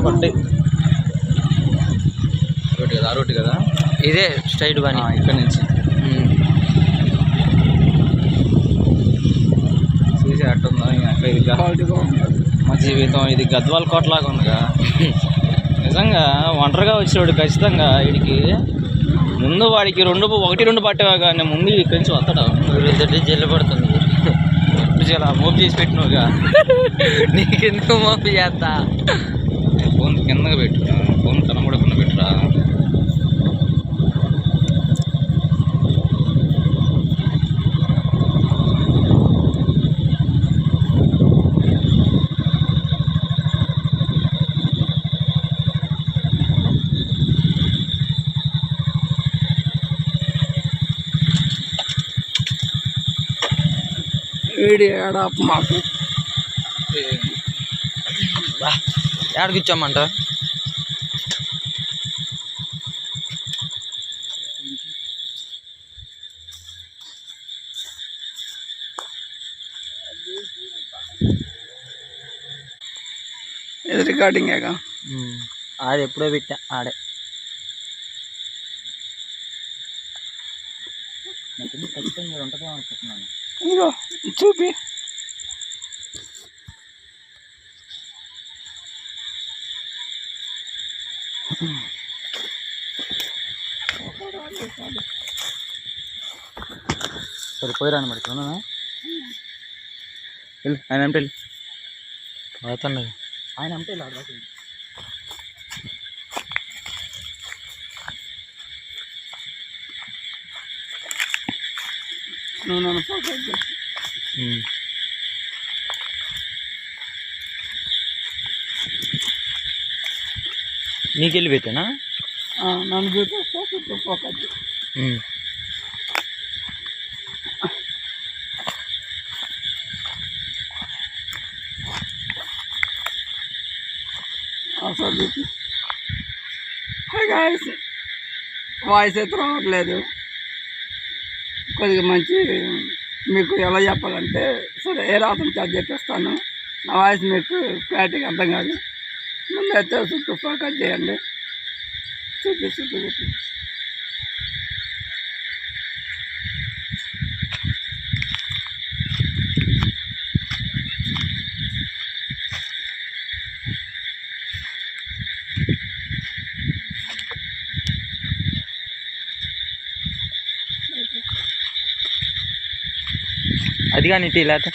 పట్టాయి రోడ్డు కదా ఆ రోడ్డు కదా? ఇదే స్ట్రైట్ ఆ, ఇక్కడ నుంచి. చూసి అట్టుందా? ఇంకా ఇది మా జీవితం ఇది గద్వాల కోటలాగా ఉందిగా. నిజంగా ఒంటరిగా వచ్చేవాడు ఖచ్చితంగా వీడికి ముందు వాడికి రెండు ఒకటి రెండు పట్టేవా కానీ ముందు ఇక్కడి నుంచి వస్తాడు? జల్లు పడుతుంది. ఇప్పుడు చాలా మూవ్ చేసి పెట్టినవుగా. నీకెందుకు మోపి చేస్తా? ఫోన్ కిందగా పెట్టు ఫోన్ కనబడకుండా పెట్టురా వీడి ఏడా మాకు ఏడ కూర్చోమంట ఇది రికార్డింగేగా ఆడ ఎప్పుడో పెట్టా ఆడే. ఖచ్చితంగా ఉంటుందేమో అనుకుంటున్నాను. ఇదిగో చూపి. సరే పోయిరాను మరి చూడనా వెళ్ళు ఆయన అంటే వెళ్ళు. పోతాను ఆయన అంటే నన్ను ఫోకస్ చేయి. నీకెళ్ళి పెట్టానా ఆ, నన్ను చేయి. అసలు గాయస్. వాయిస్ అయితే రావట్లేదు. కొద్దిగా మంచి మీకు ఎలా చెప్పాలంటే సరే ఏ రాత్రి చార్జ్ చెప్పేస్తాను. నా వాయిస్ మీకు క్లారిటీగా అర్థం కాదు. ముందైతే చుట్టూ ఫోకస్ చేయండి. చూపి చుట్టూ చూపి అది కానీ ఇటు లేకపోతే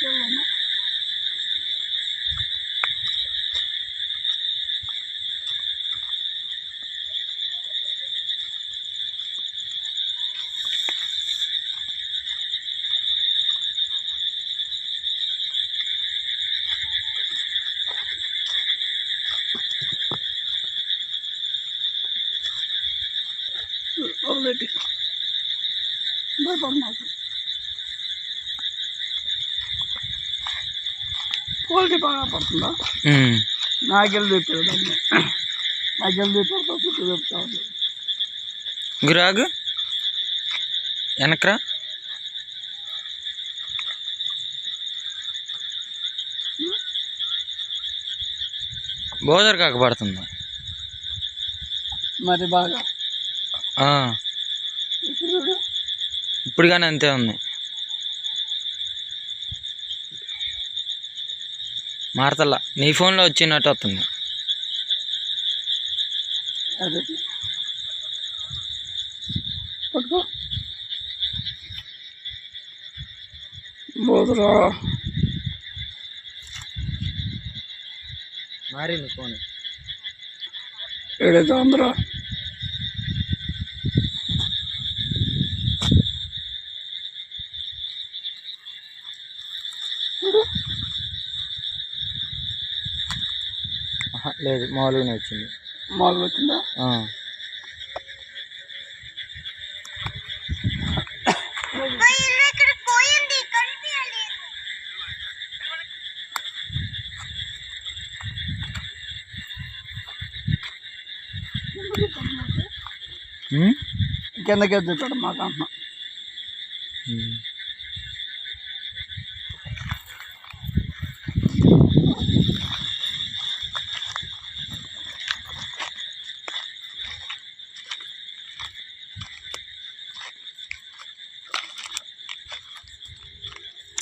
Ừ, kêu luôn á already. Bye bye, quality బాగా పడుతుందా? నాకెళ్ళి దాన్ని. నాకెళ్ళి చూపడతా చుట్టూ చెప్తా ఉంది గురాగు. వెనక్రా. బోదర్ కాక పడుతుంది? మరి బాగా. ఇప్పుడు కానీ అంతే ఉంది. మారతల్లా నీ ఫోన్లో వచ్చినట్టు వస్తుంది మారింది ఫోన్. ఏడైతే అందరూ లేదు మామూలుగానే వచ్చింది. మామూలుగా వచ్చిందా? కిందకి ఎత్తుతాడు మాకు అంటున్నా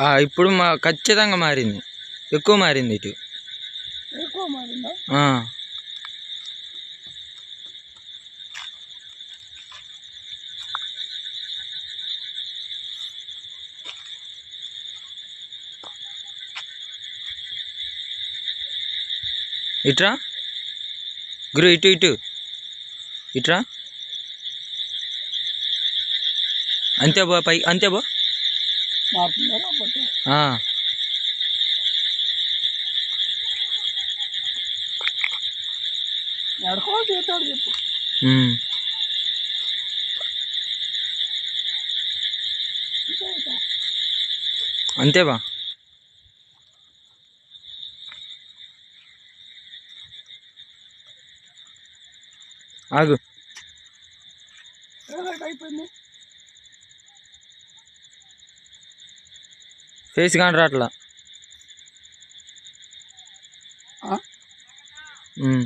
ఇప్పుడు మా ఖచ్చితంగా మారింది. ఎక్కువ మారింది ఇటు. ఎక్కువ మారిందా? ఆ. ఇట్రా? గురు ఇటు ఇటు. ఇట్రా? అంతే బా పై అంతే బా. ఎడకో చేస్తాడు చెప్పు. అంతే బా. ఆగు. అయిపోయింది ఫేస్ కానీ రాట్లా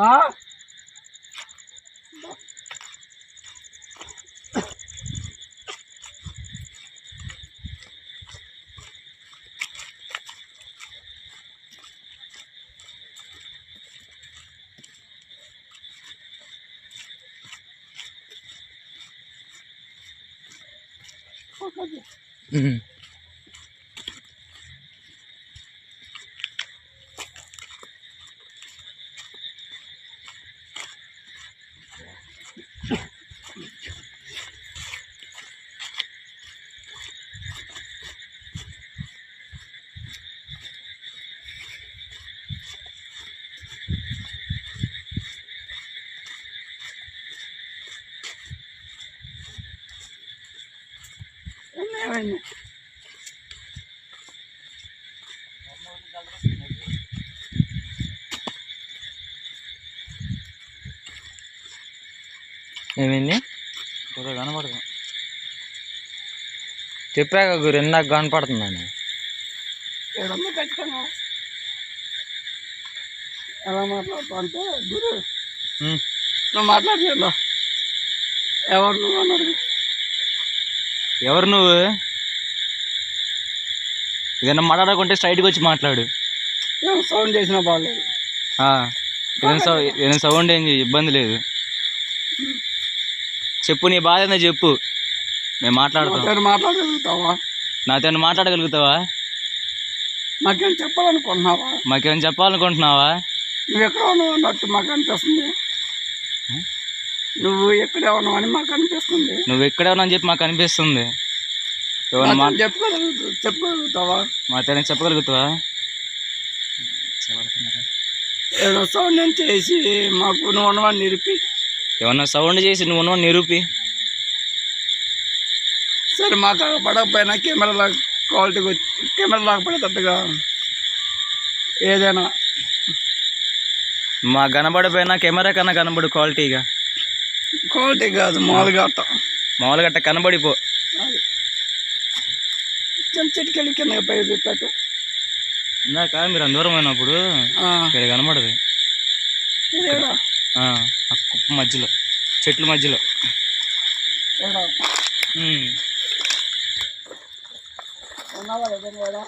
ఆ? ఉమ్. ఆ? ఒకటి. ఉమ్. ఏమైంది ఏమైంది కనబడదు చెప్పాక గురు ఇందాక కనపడుతుందని ఏడన్నా ఖచ్చితంగా ఎలా మాట్లాడుతావు అంటే గురు. నువ్వు మాట్లాడలేదు ఎవరు నువ్వు అన్నాడు ఎవరు నువ్వు? ఏదైనా మాట్లాడకుంటే స్ట్రైట్గా వచ్చి మాట్లాడు. సౌండ్ చేసినా బాగాలేదు ఏదైనా సౌ ఏదైనా సౌండ్ ఏం ఇబ్బంది లేదు. చెప్పు నీ బాధ ఏందో చెప్పు. మేము మాట్లాడతాం. మాట్లాడగలుగుతావా? నాతో మాట్లాడగలుగుతావా? నాకేం చెప్పాలనుకుంటున్నావా? మాకేమైనా చెప్పాలనుకుంటున్నావా? నువ్వు ఎక్కడ ఉన్నావు అన్నట్టు మాకు అనిపిస్తుంది నువ్వు ఎక్కడ ఉన్నావు అని మాకు అనిపిస్తుంది. నువ్వు ఎక్కడే ఉన్నావు చెప్పి మాకు అనిపిస్తుంది. ఏమన్నా మా నాతో చెప్పుకోగలుగుతా చెప్పుకోగలుగుతావా? మాతో చెప్పగలుగుతావా? ఏదో సౌండ్ చేసి మాకు నువ్వు ఉన్నవాడిని నిలిపి ఏమన్నా సౌండ్ చేసి నువ్వు ఉన్నావు నిరూపి. సరే మాకు పడకపోయినా కెమెరా క్వాలిటీ కెమెరా లాగపడేటట్టుగా ఏదైనా. మా కనబడిపోయినా కెమెరా కన్నా కనబడు క్వాలిటీగా. క్వాలిటీ కాదు మామూలుగా అట్ట. మామూలుగా అట్ట కనబడిపో. చిన్న చిటికెళ్ళి కింద పై పెట్టు ఇందాక మీరు అందూరం పోయినప్పుడు ఆ, ఇక్కడ కనబడదు? ఆ కుప్ప మధ్యలో చెట్ల మధ్యలో. ఏడా? ఉమ్. ఉన్నావా నిజంగా ఏడా?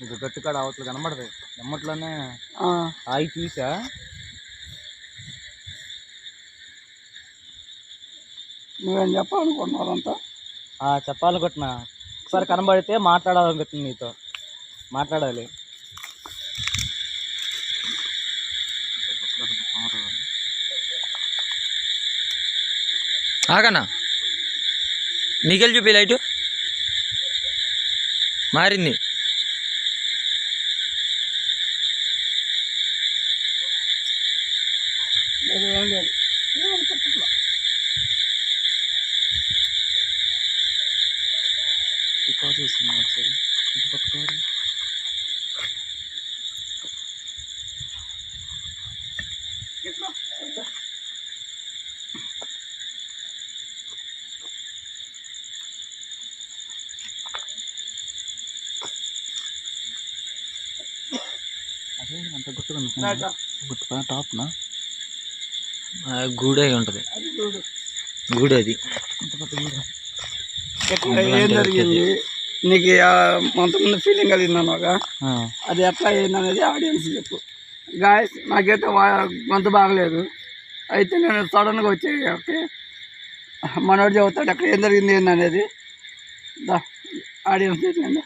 మీకు గట్టు కాడ అవతలు కనబడదు. ఎమ్మట్లోనే ఆగి చూసా. నువ్వేం చెప్పాలనుకుంటున్నావు అంతా ఆ, చెప్పాలనుకుంటున్నా ఒకసారి కనబడితే మాట్లాడాలనుకుంటుంది నీతో. మాట్లాడాలి. ఆగనా? నీకెళ్ళి చూపి లైట్. మారింది లేదు, ఏం లేదు ఏం చెప్పట్లా. చూస్తున్నా ఒకసారి ఇటుపక్క ఇట్లా, ఇట్లా. అదే అంత గుర్తుగా నాట. గుర్తుపా టాప్నా గూడే ఉంటుంది. గూడు. అది ఏం జరిగింది? నీకు కొంతమంది ఫీలింగ్ అది అన్నాగా ఆ, అది ఎట్లా అయింది అనేది ఆడియన్స్ చెప్పు. గాయస్ నాకైతే గొంతు బాగలేదు. అయితే నేను సడన్గా వచ్చి ఓకే. మనోడు చెబుతాడు అక్కడ ఏం జరిగింది ఏంది అనేది. దా ఆడియన్స్ చెప్పండి